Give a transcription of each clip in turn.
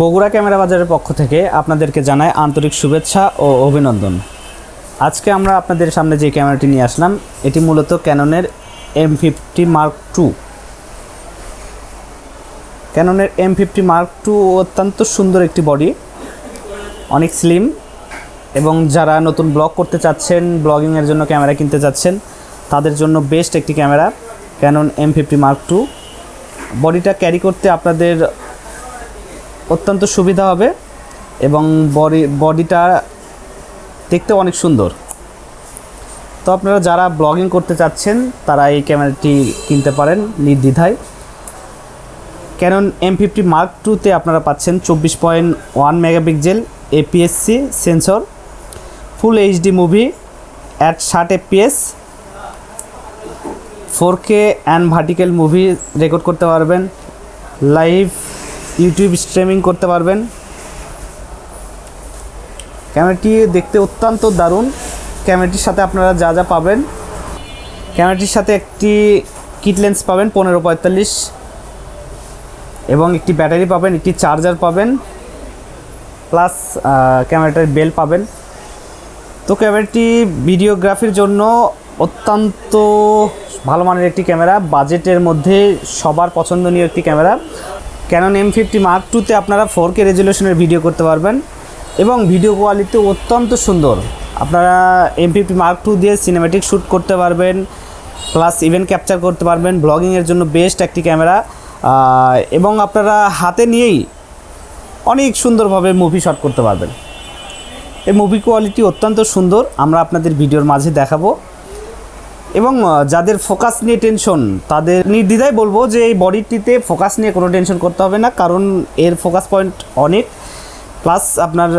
Bogura camera বাজারের পক্ষ থেকে আপনাদেরকে জানাই আন্তরিক শুভেচ্ছা ও অভিনন্দন। আজকে আমরা আপনাদের সামনে যে ক্যামেরাটি নিয়ে আসলাম, এটি মূলত ক্যাননের এম ফিফটি মার্ক টু ক্যাননের এম ফিফটি মার্ক টু অত্যন্ত সুন্দর একটি বডি অনেক স্লিম এবং যারা নতুন ব্লগ করতে চাচ্ছেন ব্লগিংয়ের জন্য ক্যামেরা কিনতে চাচ্ছেন, তাদের জন্য বেস্ট একটি camera Canon M fifty mark two বডিটা ক্যারি করতে আপনাদের অত্যন্ত সুবিধা হবে এবং বডি, বডিটা দেখতে অনেক সুন্দর। তো আপনারা যারা ব্লগিং করতে চাচ্ছেন, তারা এই ক্যামেরাটি কিনতে পারেন নির্দ্বিধায়। ক্যানন এম ফিফটি মার্ক টুতে আপনারা পাচ্ছেন চব্বিশ point one megapixel APSC sensor full HD movie at ষাট FPS four K and vertical movie record করতে পারবেন। লাইভ ইউটিউব স্ট্রিমিং করতে পারবেন। ক্যামেরাটি দেখতে অত্যন্ত দারুণ। ক্যামেরাটির সাথে আপনারা যা যা পাবেন। ক্যামেরাটির সাথে একটি কিট লেন্স পাবেন, পনেরো পঁয়তাল্লিশ। এবং একটি ব্যাটারি পাবেন, একটি চার্জার পাবেন। প্লাস ক্যামেরাটার বেল পাবেন। তো ক্যামেরাটি ভিডিওগ্রাফির জন্য অত্যন্ত ভালো মানের একটি ক্যামেরা। বাজেটের মধ্যে সবার পছন্দনীয় একটি camera. Canon M fifty mark টুতে আপনারা ফোর কে রেজলিউশনের ভিডিও করতে পারবেন। এবং ভিডিও কোয়ালিটি অত্যন্ত সুন্দর। আপনারা এম ফিফটি মার্ক টু দিয়ে সিনেমেটিক শ্যুট করতে পারবেন প্লাস ইভেন্ট ক্যাপচার করতে পারবেন ব্লগিংয়ের জন্য বেস্ট একটি ক্যামেরা এবং আপনারা হাতে নিয়েই অনেক সুন্দরভাবে মুভি শট করতে পারবেন। এই মুভি কোয়ালিটি অত্যন্ত সুন্দর। আমরা আপনাদের ভিডিওর মাঝে দেখাবো। এবং যাদের ফোকাস নিয়ে টেনশন তাদের নির্দ্বিধায় বলব যে এই বডিটিতে ফোকাস নিয়ে কোনো টেনশন করতে হবে না, কারণ এর ফোকাস পয়েন্ট অনেক প্লাস আপনার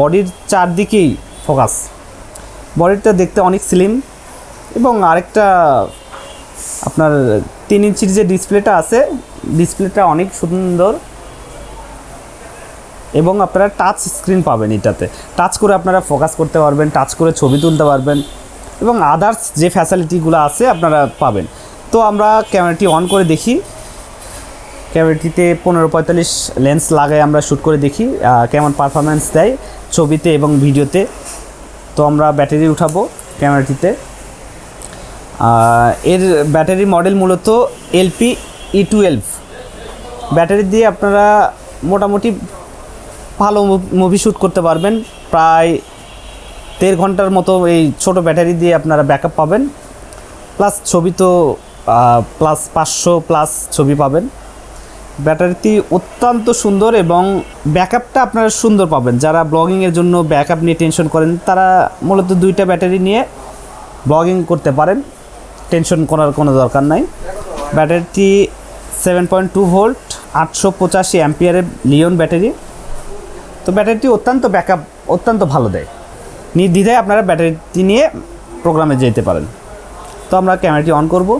বডির চারদিকেই ফোকাস বডিটা দেখতে অনেক স্লিম এবং আরেকটা, আপনার তিন ইঞ্চির যে ডিসপ্লেটা আছে ডিসপ্লেটা অনেক সুন্দর এবং আপনারা টাচ স্ক্রিন পাবেন এটাতে। টাচ করে আপনারা ফোকাস করতে পারবেন টাচ করে ছবি তুলতে পারবেন। এবং আদার্স যে ফ্যাসিলিটিগুলো আছে আপনারা পাবেন। তো আমরা ক্যামেরাটি অন করে দেখি। ক্যামেরাটিতে পনেরো পঁয়তাল্লিশ লেন্স লাগাই আমরা শ্যুট করে দেখি কেমন পারফরমেন্স দেয় ছবিতে এবং ভিডিওতে। তো আমরা ব্যাটারি উঠাবো ক্যামেরাটিতে এর ব্যাটারি মডেল মূলত এলপি ই টুয়েলভ ব্যাটারি দিয়ে আপনারা মোটামুটি ভালো মুভি শ্যুট করতে পারবেন। প্রায় দেড় ঘণ্টার মতো এই ছোট ব্যাটারি দিয়ে আপনারা ব্যাকআপ পাবেন। প্লাস ছবি তো প্লাস পাঁচশো প্লাস ছবি পাবেন। ব্যাটারিটি অত্যন্ত সুন্দর এবং ব্যাকআপটা আপনারা সুন্দর পাবেন। যারা ব্লগিংয়ের জন্য ব্যাকআপ নিয়ে টেনশন করেন, তারা মূলত দুইটা ব্যাটারি নিয়ে ব্লগিং করতে পারেন। টেনশন করার কোনো দরকার নাই। ব্যাটারিটি সেভেন পয়েন্ট টু ভোল্ট আটশো পঁচাশি অ্যাম্পিয়ারের লিওন ব্যাটারি। তো ব্যাটারিটি অত্যন্ত ব্যাকআপ অত্যন্ত ভালো দেয়। নির্দ্বিধায় আপনারা ব্যাটারিটি নিয়ে প্রোগ্রামে যেতে পারেন। তো আমরা ক্যামেরাটি অন করব।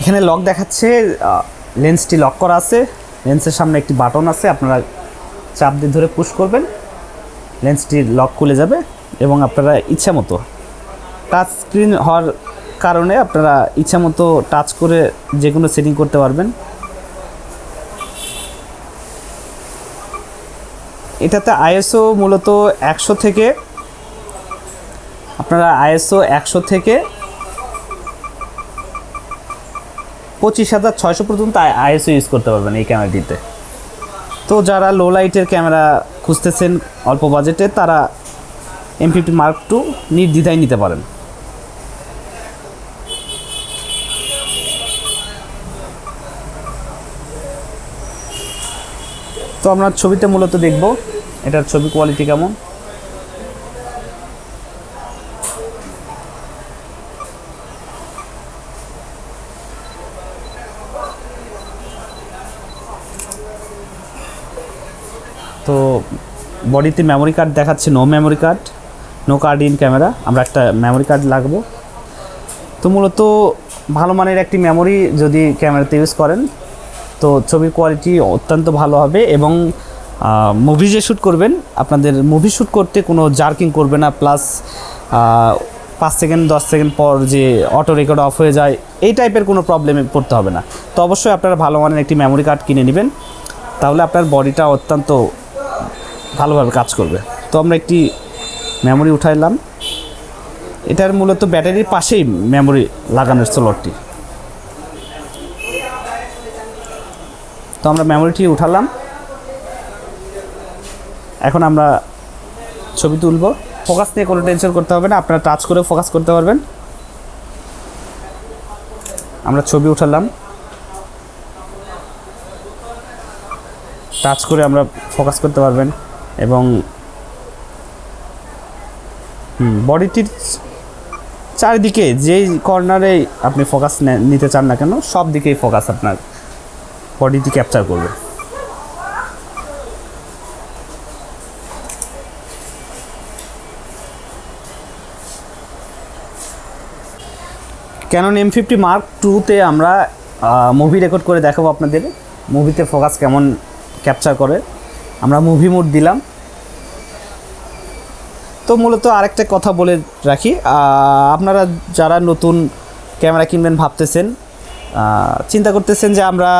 এখানে লক দেখাচ্ছে লেন্সটি লক করা আছে। লেন্সের সামনে একটি বাটন আছে, আপনারা চাপ দিয়ে ধরে পুশ করবেন। লেন্সটি লক খুলে যাবে এবং আপনারা ইচ্ছা মতো টাচ স্ক্রিন হওয়ার কারণে আপনারা ইচ্ছা মতো টাচ করে যে কোনো সেটিং করতে পারবেন। এটাতে আইএসও মূলত একশো থেকে, আপনারা আইএসও একশো থেকে পঁচিশ হাজার ছয়শো পর্যন্ত আইএসও ইউজ করতে পারবেন এই ক্যামেরাটিতে। তো যারা লো লাইটের ক্যামেরা খুঁজতেছেন অল্প বাজেটে তারা এম ফিফটি মার্ক টু নির্দ্বিধায় নিতে পারেন। তো আমরা ছবিতে মূলত দেখব। এটার ছবি কোয়ালিটি কেমন? তো বডিতে মেমোরি কার্ড দেখাচ্ছে no memory card no card in camera আমরা একটা মেমোরি কার্ড লাগবো। তো মূলত ভালো মানের একটি মেমোরি যদি ক্যামেরাতে ইউজ করেন, তো ছবির কোয়ালিটি অত্যন্ত ভালো হবে এবং মুভি যে শ্যুট করবেন, আপনাদের মুভি শ্যুট করতে কোনো জার্কিং করবে না প্লাস পাঁচ সেকেন্ড দশ সেকেন্ড পর যে অটো রেকর্ড অফ হয়ে যায়, এই টাইপের কোনো প্রবলেমে পড়তে হবে না। তো অবশ্যই আপনারা ভালো মানের একটি মেমোরি কার্ড কিনে নেবেন, তাহলে আপনার বডিটা অত্যন্ত ভালোভাবে কাজ করবে। তো আমরা একটি মেমোরি উঠাইলাম এটার মূলত ব্যাটারির পাশেই মেমোরি লাগানোর স্লটটি তো আমরা মেমোরিটি উঠালাম। এখন আমরা ছবি তুলব। ফোকাস নিয়ে কোনো টেনশন করতে হবে না, আপনারা টাচ করে ফোকাস করতে পারবেন। আমরা ছবি উঠালাম। টাচ করে আমরা ফোকাস করতে পারবেন এবং বডিটির চারিদিকে যেই কর্নারে আপনি ফোকাস নিতে চান না কেন, সব দিকেই ফোকাস আপনার। বডিটি ক্যাপচার করবে। ক্যানন এম ফিফটি মার্ক টুতে আমরা মুভি রেকর্ড করে দেখাবো আপনাদের। মুভিতে ফোকাস কেমন ক্যাপচার করে। আমরা মুভি মোড দিলাম। তো মূলত আরেকটা কথা বলে রাখি আপনারা যারা নতুন ক্যামেরা কিনবেন ভাবতেছেন চিন্তা করতেছেন যে আমরা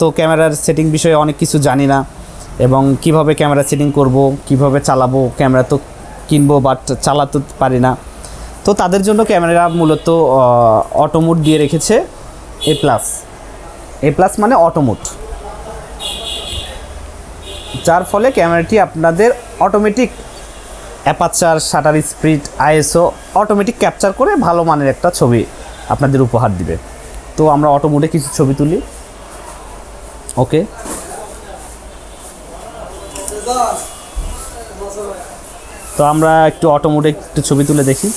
তো ক্যামেরার সেটিং বিষয়ে অনেক কিছু জানি না এবং কীভাবে ক্যামেরা সেটিং করব, কীভাবে চালাবো, ক্যামেরা তো কিনবো বাট চালাতে পারি না। তো তাদের জন্য ক্যামেরা মূলত অটোমোড দিয়ে রেখেছে এ প্লাস এ প্লাস মানে অটোমোড যার ফলে ক্যামেরাটি আপনাদের automatic aperture shutter speed ISO automatic capture করে ভালো মানের একটা ছবি আপনাদের উপহার দিবে। তো আমরা অটো মোডে কিছু ছবি তুলি। ওকে। তো আমরা একটু অটো মোডে একটু ছবি তুলে দেখি।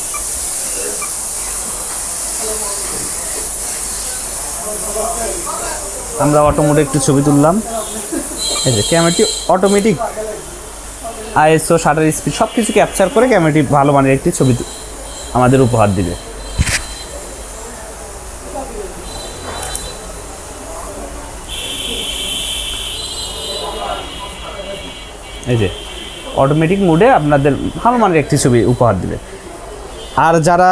আমরা অটো মোডে একটু ছবি তুললাম। এই যে ক্যামেরাটি অটোমেটিক আইএসও শাটার স্পিড সব কিছু ক্যাপচার করে ক্যামেরাটি ভালো মানের একটি ছবি আমাদের উপহার দিবে। এই যে অটোমেটিক মোডে আপনাদের ভালো মানের একটি ছবি উপহার দিবে। আর যারা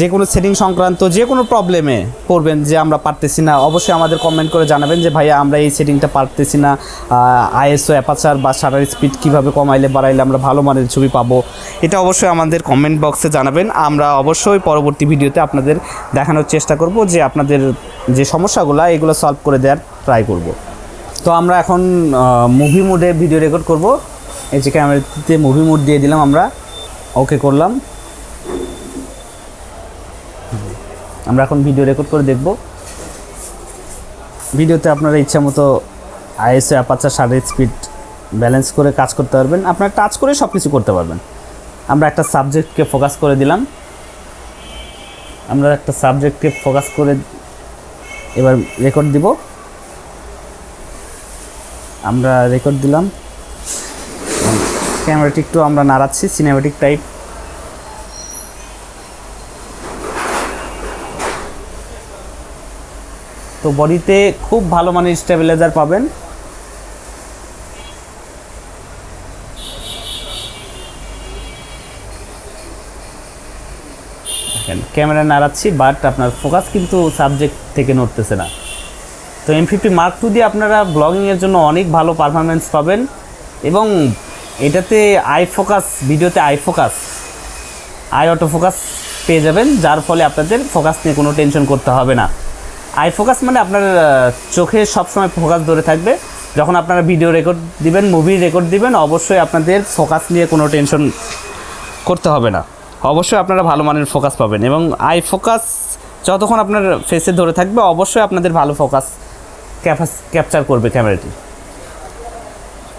যে কোনো সেটিং সংক্রান্ত যে কোনো প্রবলেমে পড়বেন যে আমরা পারতেছি না, অবশ্যই আমাদের কমেন্ট করে জানাবেন যে, ভাইয়া, আমরা এই সেটিংটা পারতেছি না আইএসও অ্যাপাচার বা শাটার স্পিড কীভাবে কমাইলে, বাড়াইলে আমরা ভালো মানের ছবি পাবো? এটা অবশ্যই আমাদের কমেন্ট বক্সে জানাবেন। আমরা অবশ্যই পরবর্তী ভিডিওতে আপনাদের দেখানোর চেষ্টা করব যে, আপনাদের যে সমস্যাগুলো, এগুলো সলভ করে দেওয়ার ট্রাই করব। তো আমরা এখন মুভি মোডে ভিডিও রেকর্ড করব। এই যে ক্যামেরাতে মুভি মোড দিয়ে দিলাম আমরা। ওকে করলাম। আমরা এখন ভিডিও রেকর্ড করে দেখব। ভিডিওতে আপনারা ইচ্ছা মতো ISO aperture shutter speed balance করে কাজ করতে পারবেন। আপনারা টাচ করে সব কিছু করতে পারবেন। আমরা একটা সাবজেক্টকে ফোকাস করে দিলাম। আমরা একটা সাবজেক্টকে ফোকাস করে এবার রেকর্ড দিব। আমরা রেকর্ড দিলাম। ক্যামেরাটি একটু আমরা নাড়াচ্ছি সিনেমেটিক টাইপ তো বডিতে খুব ভালো মানের স্টেবিলাইজার পাবেন। ক্যামেরা নাড়াচ্ছি বাট আপনার ফোকাস কিন্তু সাবজেক্ট থেকে নড়তেছে না। তো এম ফিফটি মার্ক টু দিয়ে আপনারা ব্লগিংয়ের জন্য অনেক ভালো পারফরমেন্স পাবেন এবং এটাতে আই ফোকাস ভিডিওতে eye focus eye auto focus পেয়ে যাবেন, যার ফলে আপনাদের ফোকাস নিয়ে কোনো টেনশন করতে হবে না। আই ফোকাস মানে আপনার চোখে সবসময় ফোকাস ধরে থাকবে। যখন আপনারা ভিডিও রেকর্ড দিবেন মুভি রেকর্ড দিবেন, অবশ্যই আপনাদের ফোকাস নিয়ে কোনো টেনশন করতে হবে না। অবশ্যই আপনারা ভালো মানের ফোকাস পাবেন এবং আই ফোকাস যতক্ষণ আপনার ফেসে ধরে থাকবে, অবশ্যই আপনাদের ভালো ফোকাস ক্যাপাস ক্যাপচার করবে ক্যামেরাটি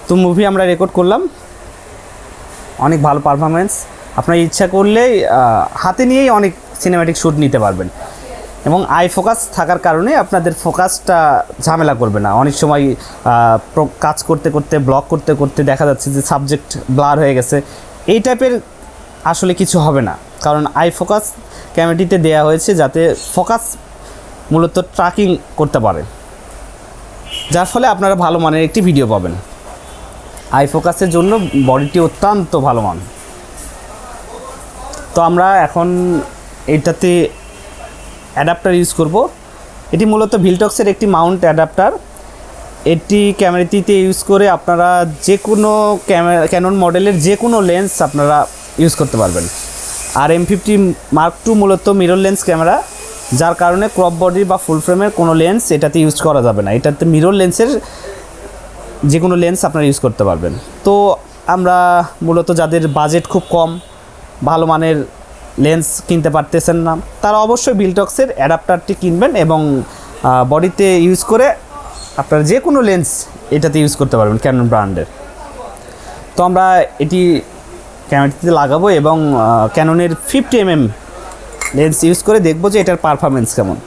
তো মুভি আমরা রেকর্ড করলাম। অনেক ভালো পারফরমেন্স আপনার ইচ্ছা করলেই হাতে নিয়েই অনেক সিনেম্যাটিক শ্যুট নিতে পারবেন। এবং আই ফোকাস থাকার কারণে আপনাদের ফোকাসটা ঝামেলা করবে না। অনেক সময় কাজ করতে করতে ব্লক করতে করতে দেখা যাচ্ছে যে সাবজেক্ট ব্লার হয়ে গেছে। এই টাইপের আসলে কিছু হবে না। কারণ আই ফোকাস ক্যামেরাটিতে দেওয়া হয়েছে যাতে ফোকাস মূলত ট্র্যাকিং করতে পারে। যার ফলে আপনারা ভালো মানের একটি ভিডিও পাবেন। আই ফোকাসের জন্য বডিটি অত্যন্ত ভালো মান। তো আমরা এখন এটাতে অ্যাডাপ্টার ইউজ করব। এটি মূলত ভিলটক্সের একটি মাউন্ট অ্যাডাপ্টার। এটি ক্যামেরাটিতে ইউজ করে আপনারা যে কোনো ক্যামেরা ক্যানন মডেলের যে কোনো লেন্স আপনারা ইউজ করতে পারবেন। আর এম ফিফটি মার্ক টু মূলত মিরর লেন্স ক্যামেরা, যার কারণে ক্রপ বডি বা ফুল ফ্রেমের কোনো লেন্স এটাতে ইউজ করা যাবে না। এটাতে মিরর লেন্সের যে কোনো লেন্স আপনারা ইউজ করতে পারবেন। তো আমরা মূলত যাদের বাজেট খুব কম, ভালো মানের লেন্স কিনতে পারতেছেন না। তারা অবশ্যই বিলটক্সের অ্যাডাপ্টারটি কিনবেন এবং বডিতে ইউজ করে আপনারা যে কোনো লেন্স এটাতে ইউজ করতে পারবেন ক্যানন ব্র্যান্ডের তো আমরা এটি ক্যামেরাটিতে লাগাবো এবং ক্যাননের ফিফটি এমএম লেন্স ইউজ করে দেখব যে এটার পারফরমেন্স কেমন।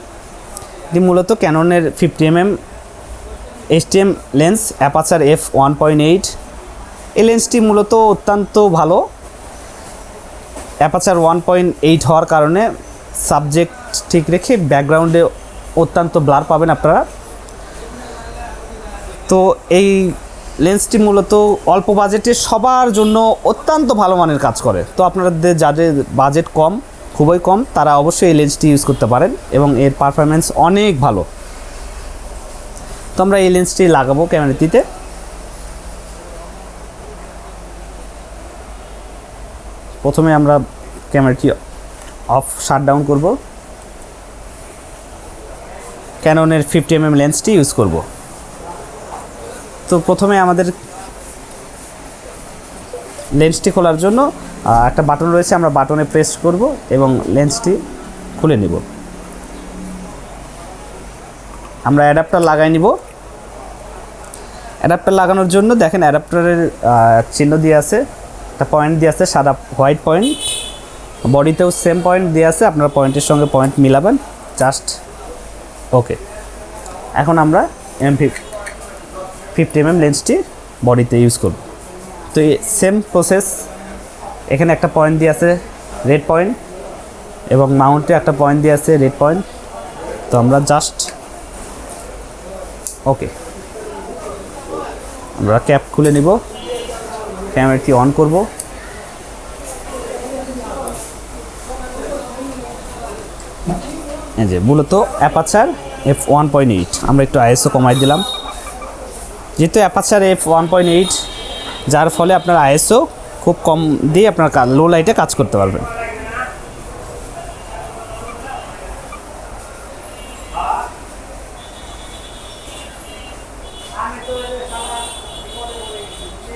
এটি মূলত ক্যাননের fifty mm STM lens aperture F one point eight এই লেন্সটি মূলত অত্যন্ত ভালো। অ্যাপাচার ওয়ান পয়েন্ট এইট হওয়ার কারণে সাবজেক্ট ঠিক রেখে ব্যাকগ্রাউন্ডে অত্যন্ত ব্লার পাবেন আপনারা। তো এই লেন্সটি মূলত অল্প বাজেটে সবার জন্য অত্যন্ত ভালো মানের কাজ করে। তো আপনাদের যাদের বাজেট কম, খুবই কম, তারা অবশ্যই এই লেন্সটি ইউজ করতে পারেন এবং এর পারফরমেন্স অনেক ভালো। তো আমরা এই লেন্সটি লাগাবো ক্যামেরাটিতে। প্রথমে আমরা ক্যামেরাটি অফ, শাট ডাউন করব। ক্যাননের ফিফটি এমএম লেন্সটি ইউজ করব। তো প্রথমে আমাদের লেন্সটি খোলার জন্য একটা বাটন রয়েছে, আমরা বাটনে প্রেস করব এবং লেন্সটি খুলে নিব। আমরা অ্যাডাপ্টার লাগাই নিব। অ্যাডাপ্টার লাগানোর জন্য দেখেন অ্যাডাপ্টারের চিহ্ন দিয়ে আছে। একটা পয়েন্ট দিয়ে আছে, সাদা হোয়াইট পয়েন্ট বডিতেও সেম পয়েন্ট দিয়ে আছে, আপনারা পয়েন্টের সঙ্গে পয়েন্ট মিলাবেন জাস্ট ওকে এখন আমরা এম ফিফটি এম এম লেন্সটি বডিতে ইউজ করব। তো সেম প্রসেস এখানে একটা পয়েন্ট দিয়ে আছে রেড পয়েন্ট এবং মাউন্টে একটা পয়েন্ট দিয়ে আছে রেড পয়েন্ট তো আমরা জাস্ট ওকে আমরা ক্যাপ খুলে নিব। ক্যামেরাটি অন করব। এই যে, মূলত aperture F one point eight আমরা একটু আইএসও কমাই দিলাম। যেহেতু aperture F one point eight যার ফলে আপনার আইএসও খুব কম দিয়ে আপনার লো লাইটে কাজ করতে পারবেন।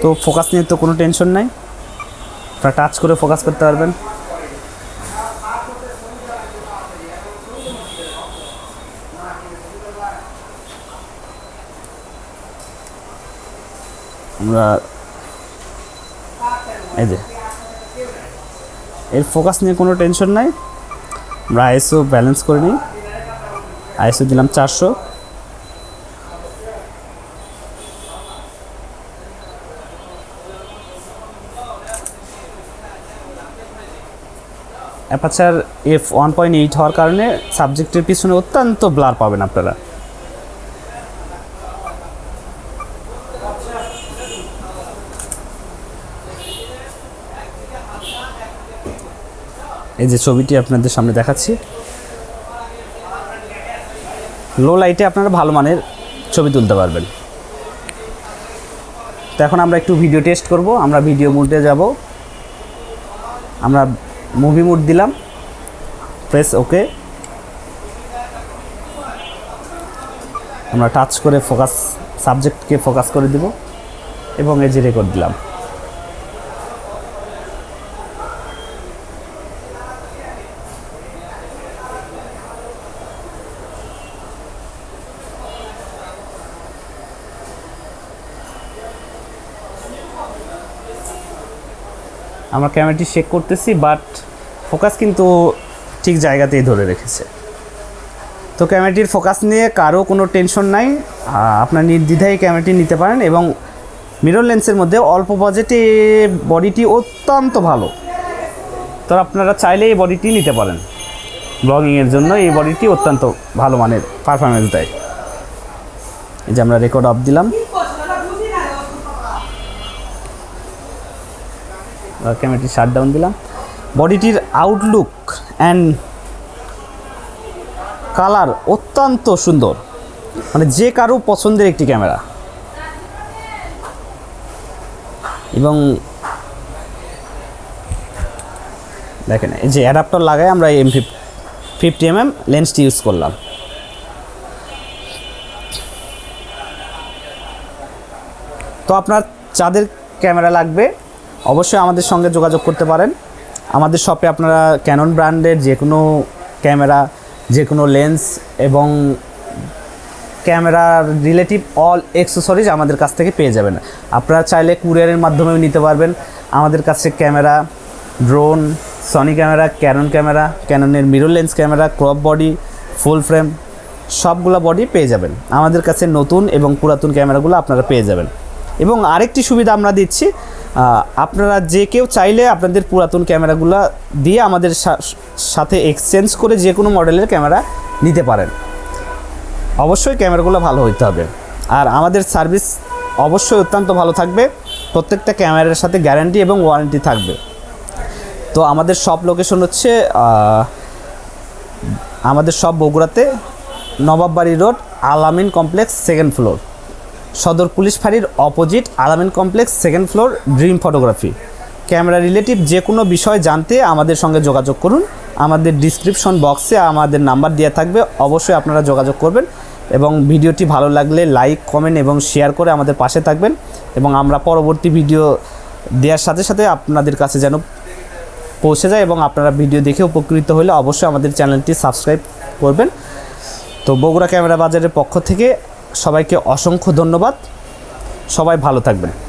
তো ফোকাস নিয়ে তো কোনো টেনশন নাই। আপনারা টাচ করে ফোকাস করতে পারবেন। আমরা এই যে, এর ফোকাস নিয়ে কোনো টেনশন নাই। আমরা আইএসও ব্যালেন্স করে নিই। আইএসও দিলাম চারশো। Aperture F one point eight হওয়ার কারণে সাবজেক্টের পিছনে অত্যন্ত ব্লার পাবেন আপনারা। এই যে ছবিটি আপনাদের সামনে দেখাচ্ছি। লো লাইটে আপনারা ভালো মানের ছবি তুলতে পারবেন। তো এখন আমরা একটু ভিডিও টেস্ট করব, আমরা ভিডিও মুডে যাব। আমরা মুভি মুড দিলাম প্রেস ওকে আমরা টাচ করে ফোকাস সাবজেক্টকে ফোকাস করে দিব, এবং এই যে রেকর্ড দিলাম। আমরা ক্যামেরাটি চেক করতেছি বাট ফোকাস কিন্তু ঠিক জায়গাতেই ধরে রেখেছে। তো ক্যামেরাটির ফোকাস নিয়ে কারও কোনো টেনশন নাই। আপনার নির্দ্বিধায় ক্যামেরাটি নিতে পারেন এবং মিরর লেন্সের মধ্যে অল্প বাজেটে বডিটি অত্যন্ত ভালো। তো আপনারা চাইলে এই বডিটি নিতে পারেন। ব্লগিংয়ের জন্য এই বডিটি অত্যন্ত ভালো মানের পারফরমেন্স দেয়। এই যে আমরা রেকর্ড অফ দিলাম। ক্যামেরাটি শাট ডাউন দিলাম। বডিটির আউটলুক অ্যান্ড কালার অত্যন্ত সুন্দর। মানে যে কারও পছন্দের একটি ক্যামেরা এবং দেখেন, এই যে অ্যাডাপ্টার লাগায় আমরা এম ফিফটি এম এম লেন্সটি ইউজ করলাম। তো আপনার চাঁদের ক্যামেরা লাগবে। অবশ্যই আমাদের সঙ্গে যোগাযোগ করতে পারেন। আমাদের শপে আপনারা ক্যানন ব্র্যান্ডের যে কোনো ক্যামেরা যে কোনো লেন্স এবং ক্যামেরার রিলেটিভ অল অ্যাক্সেসরিজ আমাদের কাছ থেকে পেয়ে যাবেন। আপনারা চাইলে কুরিয়ারের মাধ্যমেও নিতে পারবেন। আমাদের কাছে camera drone Sony camera Canon camera ক্যাননের mirror lens camera crop body full frame সবগুলো বডি পেয়ে যাবেন। আমাদের কাছে নতুন এবং পুরাতন ক্যামেরাগুলো আপনারা পেয়ে যাবেন। এবং আরেকটি সুবিধা আমরা দিচ্ছি আপনারা যে কেউ চাইলে আপনাদের পুরাতন ক্যামেরাগুলো দিয়ে আমাদের সাথে এক্সচেঞ্জ করে যে কোনো মডেলের ক্যামেরা নিতে পারেন। অবশ্যই ক্যামেরাগুলো ভালো হইতে হবে। আর আমাদের সার্ভিস অবশ্যই অত্যন্ত ভালো থাকবে। প্রত্যেকটা ক্যামেরার সাথে গ্যারান্টি এবং ওয়ারেন্টি থাকবে। তো আমাদের সব লোকেশন হচ্ছে আমাদের সব বগুড়াতে Nawabbari road Alamin complex second floor সদর পুলিশ ফাঁড়ির opposite Alamin complex second floor dream photography. Camera relative যে কোনো বিষয় জানতে আমাদের সঙ্গে যোগাযোগ করুন। আমাদের ডিসক্রিপশন বক্সে আমাদের নাম্বার দেওয়া থাকবে, অবশ্যই আপনারা যোগাযোগ করবেন এবং ভিডিওটি ভালো লাগলে লাইক, কমেন্ট এবং শেয়ার করে আমাদের পাশে থাকবেন এবং আমরা পরবর্তী ভিডিও দেওয়ার সাথে সাথে আপনাদের কাছে যেন পৌঁছে যায় এবং আপনারা ভিডিও দেখে উপকৃত হলে অবশ্যই আমাদের চ্যানেলটি সাবস্ক্রাইব করবেন। তো বগুড়া ক্যামেরা বাজারের পক্ষ থেকে সবাইকে অসংখ্য ধন্যবাদ। সবাই ভালো থাকবেন।